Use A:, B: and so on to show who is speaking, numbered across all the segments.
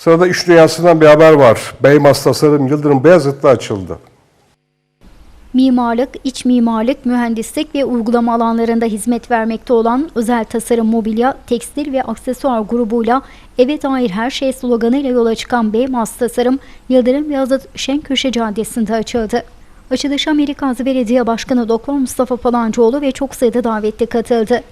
A: Sırada iş dünyasından bir haber var. Beymaz Tasarım Yıldırım Beyazıt'ta açıldı.
B: Mimarlık, iç mimarlık, mühendislik ve uygulama alanlarında hizmet vermekte olan özel tasarım mobilya, tekstil ve aksesuar grubuyla eve dair her şey sloganıyla yola çıkan Beymaz Tasarım, Yıldırım Beyazıt Şenköşe Caddesi'nde açıldı. Açılışa Amerikazı Belediye Başkanı Doktor Mustafa Palancıoğlu ve çok sayıda davetli katıldı.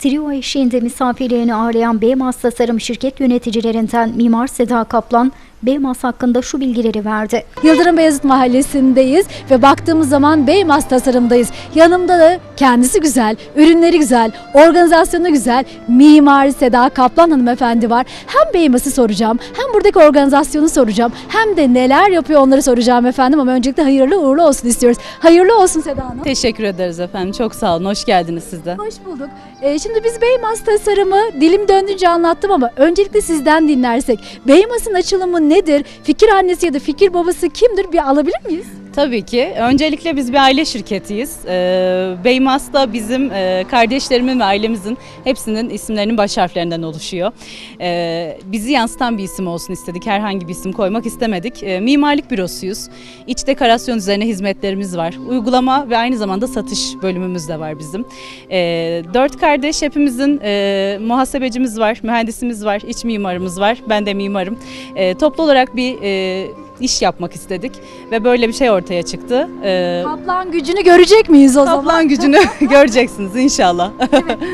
B: Trio eşliğinde misafirlerini ağırlayan Beymaz Tasarım şirket yöneticilerinden Mimar Seda Kaplan, Beymaz hakkında şu bilgileri verdi.
C: Yıldırım Beyazıt Mahallesi'ndeyiz ve baktığımız zaman Beymaz tasarımdayız. Yanımda da kendisi güzel, ürünleri güzel, organizasyonu güzel, mimar Seda Kaplan hanımefendi var. Hem Beymaz'ı soracağım, hem buradaki organizasyonu soracağım, hem de neler yapıyor onları soracağım efendim ama öncelikle hayırlı uğurlu olsun istiyoruz. Hayırlı olsun Seda Hanım.
D: Teşekkür ederiz efendim. Çok sağ olun. Hoş geldiniz siz de.
C: Hoş bulduk. Ee, şimdi biz Beymaz tasarımı dilim döndüğünce anlattım ama öncelikle sizden dinlersek. Beymaz'ın açılımı nedir? Fikir annesi ya da fikir babası kimdir? Bir alabilir miyiz?
D: Tabii ki. Öncelikle biz bir aile şirketiyiz. Ee, Beymaz da bizim e, kardeşlerimin ve ailemizin hepsinin isimlerinin baş harflerinden oluşuyor. Ee, bizi yansıtan bir isim olsun istedik. Herhangi bir isim koymak istemedik. Ee, mimarlık bürosuyuz. İç dekorasyon üzerine hizmetlerimiz var. Uygulama ve aynı zamanda satış bölümümüz de var bizim. Dört kardeş hepimizin e, muhasebecimiz var, mühendisimiz var, iç mimarımız var. Ben de mimarım. Toplu olarak bir e, iş yapmak istedik ve böyle bir şey ortaya çıktı. Ee,
C: Kaplan gücünü görecek miyiz o zaman?
D: Kaplan gücünü göreceksiniz inşallah.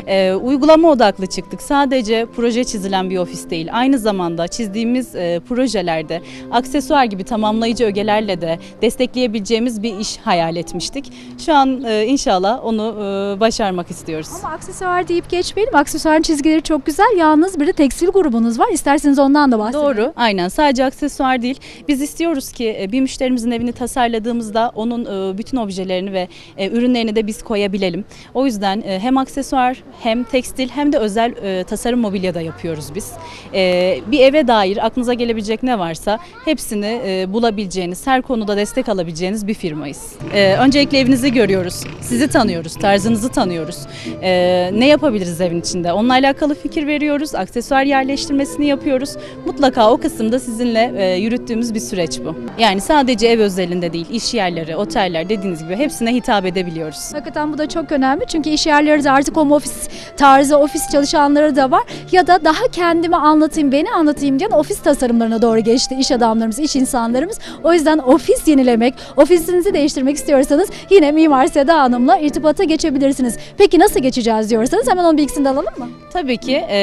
D: Ee, uygulama odaklı çıktık. Sadece proje çizilen bir ofis değil. Aynı zamanda çizdiğimiz e, projelerde aksesuar gibi tamamlayıcı ögelerle de destekleyebileceğimiz bir iş hayal etmiştik. Şu an e, inşallah onu e, başarmak istiyoruz.
C: Ama aksesuar deyip geçmeyelim. Aksesuarın çizgileri çok güzel. Yalnız bir de tekstil grubunuz var. İsterseniz ondan da bahsedelim.
D: Doğru, aynen. Sadece aksesuar değil. Biz istiyoruz ki e, bir müşterimizin evini tasarladığımızda onun e, bütün objelerini ve e, ürünlerini de biz koyabilelim. O yüzden hem aksesuar hem tekstil hem de özel tasarım mobilya da yapıyoruz biz. Bir eve dair aklınıza gelebilecek ne varsa hepsini bulabileceğiniz, her konuda destek alabileceğiniz bir firmayız. Öncelikle evinizi görüyoruz, sizi tanıyoruz, tarzınızı tanıyoruz. Ne yapabiliriz evin içinde? Onunla alakalı fikir veriyoruz, aksesuar yerleştirmesini yapıyoruz. Mutlaka o kısımda sizinle yürüttüğümüz bir süreç bu. Yani sadece ev özelinde değil, iş yerleri, oteller dediğiniz gibi hepsine hitap edebiliyoruz.
C: Hakikaten bu da çok önemli çünkü iş yerleri de artık home office tarzı ofis çalışanları da var ya da daha kendimi anlatayım beni anlatayım diyen ofis tasarımlarına doğru geçti iş adamlarımız iş insanlarımız o yüzden ofis yenilemek ofisinizi değiştirmek istiyorsanız yine Mimar Seda Hanım'la irtibata geçebilirsiniz. Peki nasıl geçeceğiz diyorsanız hemen onun bilgisini de alalım mı?
D: Tabii ki e,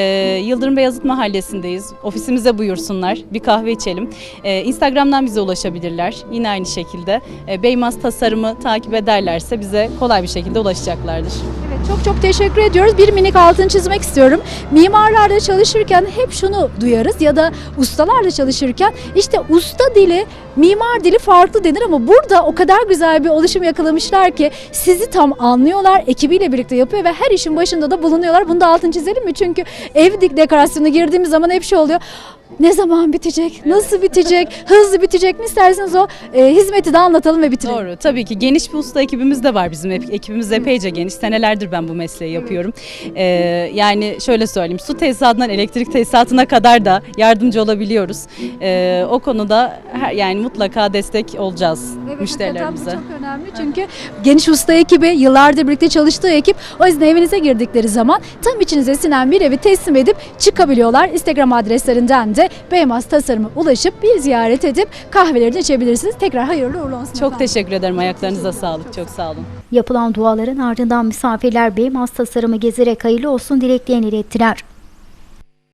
D: Yıldırım Beyazıt Mahallesi'ndeyiz. Ofisimize buyursunlar, bir kahve içelim. E, Instagram'dan bize ulaşabilirler. Yine aynı şekilde e, Beymaz Tasarım'ı takip ederlerse bize kolay bir şekilde ulaşacaklardır.
C: Evet çok çok teşekkür ediyoruz. Bir minik altını çizmek istiyorum. Mimarlarda çalışırken hep şunu duyarız ya da ustalarla çalışırken işte usta dili, mimar dili farklı denir ama burada o kadar güzel bir oluşum yakalamışlar ki sizi tam anlıyorlar, ekibiyle birlikte yapıyor ve her işin başında da bulunuyorlar. Bunu da altını çizelim mi? Çünkü ev dekorasyonuna girdiğimiz zaman hep şey oluyor. Ne zaman bitecek? Nasıl bitecek? Hızlı bitecek mi? İsterseniz o e, hizmeti de anlatalım ve bitirelim.
D: Doğru. Tabii ki geniş bir usta ekibimiz de var bizim. Ekibimiz epeyce geniş. Senelerdir ben bu mesleği yapıyorum. Ee, yani şöyle söyleyeyim. Su tesisatından elektrik tesisatına kadar da yardımcı olabiliyoruz. Ee, o konuda her, yani mutlaka destek olacağız
C: Evet,
D: müşterilerimize.
C: bu çok önemli çünkü geniş usta ekibi, yıllardır birlikte çalıştığı ekip o yüzden evinize girdikleri zaman tam içinize sinen bir evi teslim edip çıkabiliyorlar. Instagram adreslerinden de Beymaz Tasarım'a ulaşıp bir ziyaret edip kahvelerini içebilirsiniz. Tekrar hayırlı uğurlu olsun.
D: Çok
C: efendim.
D: teşekkür ederim. Ayaklarınıza sağlık. Çok sağ olun.
B: Yapılan duaların ardından misafirler Beymaz Tasarım'ı gezerek hayırlı olsun dileklerini ilettiler.